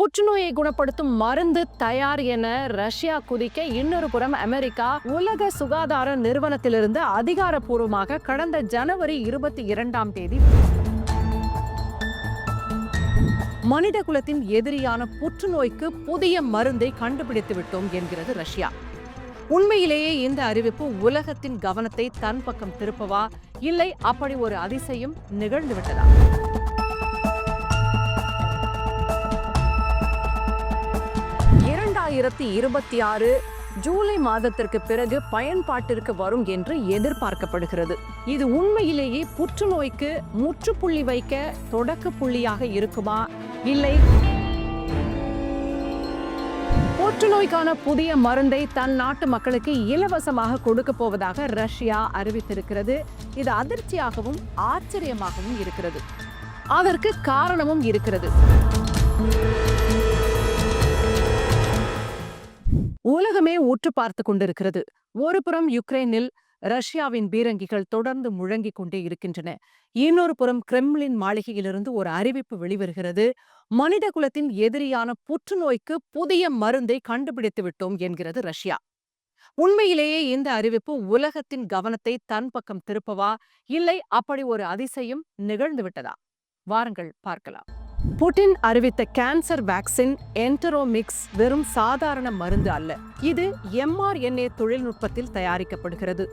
புற்றுநோயை குணப்படுத்தும் மருந்து தயார் என ரஷ்யா குதிக்க இன்னொரு புறம் அமெரிக்கா உலக சுகாதார நிறுவனத்திலிருந்து அதிகாரப்பூர்வமாக கடந்த ஜனவரி இருபத்தி இரண்டாம் தேதி மனித குலத்தின் எதிரியான புற்றுநோய்க்கு புதிய மருந்தை கண்டுபிடித்து விட்டோம் என்கிறது ரஷ்யா. உண்மையிலேயே இந்த அறிவிப்பு உலகத்தின் கவனத்தை தன் பக்கம் திருப்பவா? இல்லை அப்படி ஒரு அதிசயம் நிகழ்ந்துவிட்டதா இரண்டாயிரத்தி இருபத்தி ஆறு ஜூலை மாதத்திற்கு பிறகு பயன்பாட்டிற்கு வரும் என்று எதிர்பார்க்கப்படுகிறது. இது உண்மையிலேயே புற்றுநோய்க்கு முற்றுப்புள்ளி வைக்க தொடக்க புள்ளியாக இருக்குமா? இல்லை. புற்றுநோய்க்கான புதிய மருந்தை தன் நாட்டு மக்களுக்கு இலவசமாக கொடுக்க போவதாக ரஷ்யா அறிவித்திருக்கிறது. இது அதிர்ச்சியாகவும் ஆச்சரியமாகவும் இருக்கிறது. அதற்கு காரணமும் இருக்கிறது. உற்று பார்த்து கொண்டிருக்கிறது. ஒருபுறம் யுக்ரைனில் ரஷ்யாவின் பீரங்கிகள் தொடர்ந்து முழங்கிக் கொண்டே இருக்கின்றன. இன்னொரு புறம் கிரெம்லின் மாளிகையிலிருந்து ஒரு அறிவிப்பு வெளிவருகிறது. மனித குலத்தின் எதிரியான புற்றுநோய்க்கு புதிய மருந்தை கண்டுபிடித்து விட்டோம் என்கிறது ரஷ்யா. உண்மையிலேயே இந்த அறிவிப்பு உலகத்தின் கவனத்தை தன் பக்கம் திருப்பவா? இல்லை அப்படி ஒரு அதிசயம் நிகழ்ந்து விட்டதா? வாருங்கள் பார்க்கலாம். புட்டின் அறிவித்த கேன்சர் வேக்சின் என்டரோமிக்ஸ் வெறும் சாதாரண மருந்து அல்ல. இது எம்ஆர்என்ஏ தொழில்நுட்பத்தில் தயாரிக்கப்படுகிறது.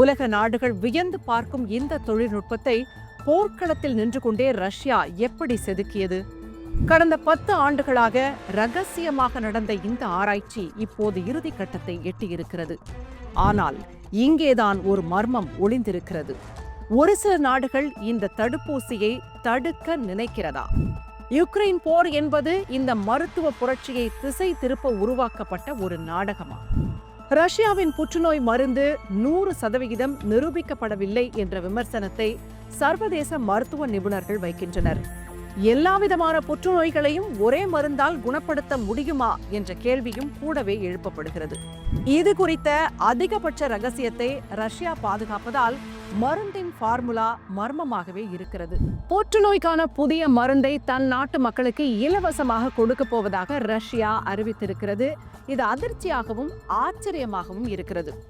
உலக நாடுகள் வியந்து பார்க்கும் இந்த தொழில்நுட்பத்தை போர்க்களத்தில் நின்று கொண்டே ரஷ்யா எப்படி செதுக்கியது? கடந்த பத்து ஆண்டுகளாக ரகசியமாக நடந்த இந்த ஆராய்ச்சி இப்போது இறுதி கட்டத்தை எட்டியிருக்கிறது. ஆனால் இங்கேதான் ஒரு மர்மம் ஒளிந்திருக்கிறது. ஒரு சில நாடுகள் இந்த தடுப்பூசியை தடுக்க நினைக்கிறதா? யுக்ரைன் போர் என்பது இந்த மருத்துவ புரட்சியை திசை திருப்ப உருவாக்கப்பட்ட ஒரு நாடகமா? ரஷ்யாவின் புற்றுநோய் மருந்து நூறு சதவிகிதம் நிரூபிக்கப்படவில்லை என்ற விமர்சனத்தை சர்வதேச மருத்துவ நிபுணர்கள் வைக்கின்றனர். எல்லாவிதமான புற்றுநோய்களையும் ஒரே மருந்தால் குணப்படுத்த முடியுமா என்ற கேள்வியும் கூடவே எழுப்பப்படுகிறது. இது குறித்த அதிகபட்ச ரகசியத்தை ரஷ்யா பாதுகாப்பதால் மருந்தின் ஃபார்முலா மர்மமாகவே இருக்கிறது. புற்றுநோய்க்கான புதிய மருந்தை தன் நாட்டு மக்களுக்கு இலவசமாக கொடுக்க போவதாக ரஷ்யா அறிவித்திருக்கிறது. இது அதிர்ச்சியாகவும் ஆச்சரியமாகவும் இருக்கிறது.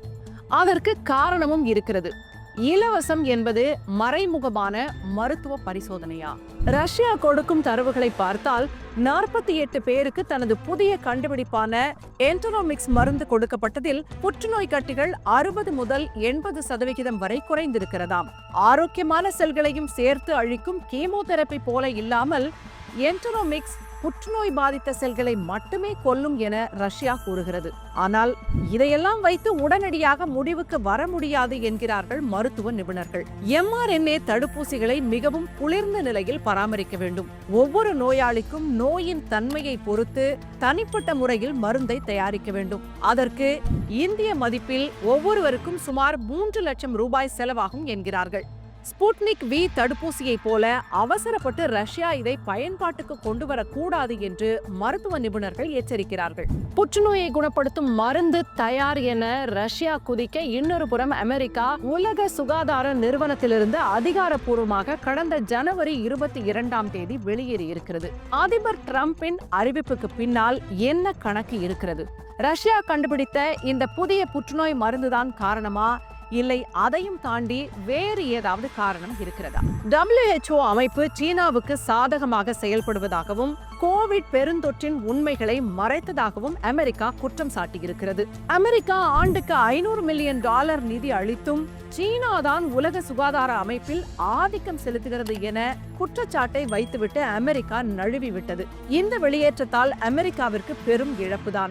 அதற்கு காரணமும் இருக்கிறது. இலவசம் என்பது மறைமுகமான மருத்துவ பரிசோதனையா? ரஷ்யா கொடுக்கும் தரவுகளை பார்த்தால் நாற்பத்தி எட்டு பேருக்கு தனது புதிய கண்டுபிடிப்பான என்டரோமிக்ஸ் மருந்து கொடுக்கப்பட்டதில் புற்றுநோய் கட்டிகள் அறுபது முதல் எண்பது சதவிகிதம் வரை குறைந்திருக்கிறதாம். ஆரோக்கியமான செல்களையும் சேர்த்து அழிக்கும் கீமோதெரப்பி போல இல்லாமல் என்டரோமிக்ஸ் புற்றுநோய் பாதித்த செல்களை மட்டுமே கொல்லும் என ரஷ்யா கூறுகிறது. ஆனால் இதையெல்லாம் வைத்து உடனடியாக முடிவுக்கு வர முடியாது என்கிறார்கள் மருத்துவ நிபுணர்கள். எம்ஆர்என்ஏ தடுப்பூசிகளை மிகவும் குளிர்ந்த நிலையில் பராமரிக்க வேண்டும். ஒவ்வொரு நோயாளிக்கும் நோயின் தன்மையை பொறுத்து தனிப்பட்ட முறையில் மருந்தை தயாரிக்க வேண்டும். அதற்கு இந்திய மதிப்பில் ஒவ்வொருவருக்கும் சுமார் மூன்று லட்சம் ரூபாய் செலவாகும் என்கிறார்கள். ஸ்புட்னிக் வி தடுப்பூசியைப் போல அவசரப்பட்டு ரஷ்யா இதை பயன்பாட்டுக்கு கொண்டு வரக்கூடாது என்று மருத்துவ நிபுணர்கள் எச்சரிக்கிறார்கள். புற்றுநோயை குணப்படுத்தும் மருந்து தயார் என ரஷ்யா குதிக்க இன்னொரு புறம் அமெரிக்கா உலக சுகாதார நிறுவனத்திலிருந்து அதிகாரப்பூர்வமாக கடந்த ஜனவரி இருபத்தி இரண்டாம் தேதி வெளியேறியிருக்கிறது அதிபர் டிரம்பின் அறிவிப்புக்கு பின்னால் என்ன கணக்கு இருக்கிறது? ரஷ்யா கண்டுபிடித்த இந்த புதிய புற்றுநோய் மருந்துதான் காரணமா? இல்லை அதையும் தாண்டி வேறு ஏதாவது காரணம் இருக்கிறதா? டபிள்யூஹெச்ஓ அமைப்பு சீனாவுக்கு சாதகமாக செயல்படுவதாகவும் கோவிட் பெருந்தொற்றின் உண்மைகளை மறைத்ததாகவும் அமெரிக்கா குற்றம் சாட்டியிருக்கிறது. அமெரிக்கா ஆண்டுக்கு ஐநூறு மில்லியன் டாலர் நிதி அளித்தும் சீனா தான் உலக சுகாதார அமைப்பில் ஆதிக்கம் செலுத்துகிறது என குற்றச்சாட்டை வைத்துவிட்டு அமெரிக்கா நழுவி விட்டது இந்த வெளியேற்றத்தால் அமெரிக்காவிற்கு பெரும் இழப்புதான்.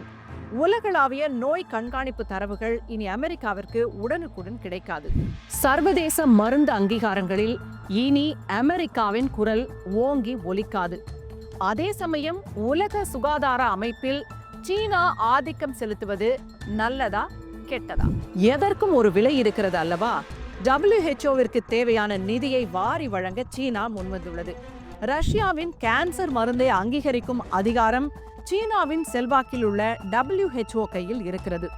உலகளாவிய நோய் கண்காணிப்பு தரவுகள் இனி அமெரிக்காவிற்கு உடனுக்குடன் கிடைக்காது. சர்வதேச மருந்து அங்கீகாரங்களில் இனி அமெரிக்காவின் குரல் ஓங்கி ஒலிக்காது. அதே சமயம் உலக சுகாதார அமைப்பில் சீனா ஆதிக்கம் செலுத்துவது நல்லதா கெட்டதா? எதற்கும் ஒரு விலை இருக்கிறது அல்லவா? டபிள்யூஹெச்ஓவிற்கு தேவையான நிதியை வாரி வழங்க சீனா முன்வந்துள்ளது. ரஷ்யாவின் கேன்சர் மருந்தை அங்கீகரிக்கும் அதிகாரம் சீனாவின் செல்வாக்கில் உள்ள டபிள்யூஹெச்ஓ கையில் இருக்கிறது.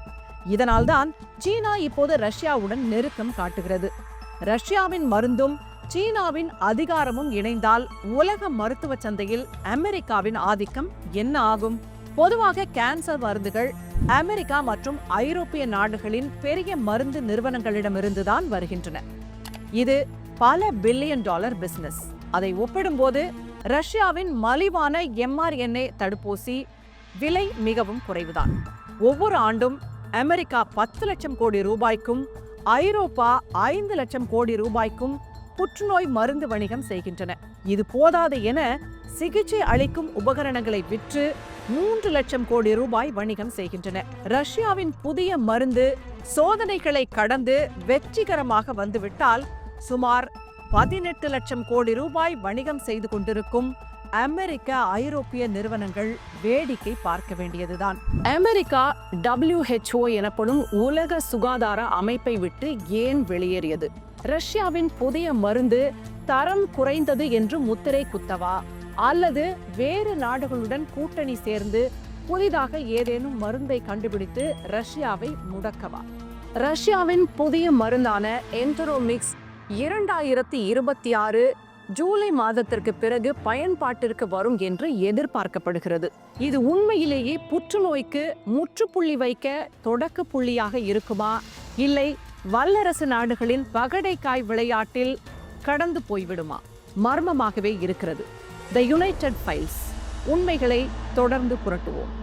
இதனால்தான் சீனா இப்போது ரஷ்யாவுடன் நெருக்கம் காட்டுகிறது. ரஷ்யாவின் மருந்தும் சீனாவின் அதிகாரமும் இணைந்தால் உலக மருத்துவ சந்தையில் அமெரிக்காவின் ஆதிக்கம் என்ன ஆகும்? பொதுவாக கேன்சர் மருந்துகள் அமெரிக்கா மற்றும் ஐரோப்பிய நாடுகளின் பெரிய மருந்து நிறுவனங்களிடமிருந்துதான் வருகின்றன. இது பல பில்லியன் டாலர் பிசினஸ். அதை ஒப்பிடும்போது ரஷ்யாவின் மலிவான எம்ஆர்என்ஏ தடுப்பூசி விலை மிகவும் குறைவுதான். ஒவ்வொரு ஆண்டும் அமெரிக்கா பத்து லட்சம் கோடி ரூபாய்க்கும் ஐரோப்பா ஐந்து லட்சம் கோடி ரூபாய்க்கும் புற்றுநோய் மருந்து வணிகம் செய்கின்றன. இது போதாது என சிகிச்சை அளிக்கும் உபகரணங்களை விற்று மூன்று லட்சம் கோடி ரூபாய் வணிகம் செய்கின்றன. ரஷ்யாவின் புதிய மருந்து சோதனைகளை கடந்து வெற்றிகரமாக வந்துவிட்டால் சுமார் பதினெட்டு லட்சம் கோடி ரூபாய் வணிகம் செய்து கொண்டிருக்கும் அமெரிக்க ஐரோப்பிய நிறுவனங்கள் வேடிக்கை பார்க்க வேண்டியதுதான். அமெரிக்கா டபிள்யூஹெச்ஓ எனப்படும் உலக சுகாதார அமைப்பை விட்டு ஏன் வெளியேறியது? ரஷ்யாவின் புதிய மருந்து தரம் குறைந்தது என்று முத்திரை குத்தவா? அல்லது வேறு நாடுகளுடன் கூட்டணி சேர்ந்து புதிதாக ஏதேனும் மருந்தை கண்டுபிடித்து ரஷ்யாவை முடக்கவா? ரஷ்யாவின் புதிய மருந்தான என்டரோமிக்ஸ் இரண்டாயிரத்தி இருபத்தி ஆறு ஜூலை மாதத்திற்கு பிறகு பயன்பாட்டிற்கு வரும் என்று எதிர்பார்க்கப்படுகிறது. இது உண்மையிலேயே புற்றுநோய்க்கு முற்றுப்புள்ளி வைக்க தொடக்க புள்ளியாக இருக்குமா? இல்லை வல்லரசு நாடுகளின் பகடைக்காய் விளையாட்டில் கடந்து போய்விடுமா? மர்மமாகவே இருக்கிறது. த யுனைடெட் ஃபைல்ஸ் உண்மைகளை தொடர்ந்து புரட்டுவோம்.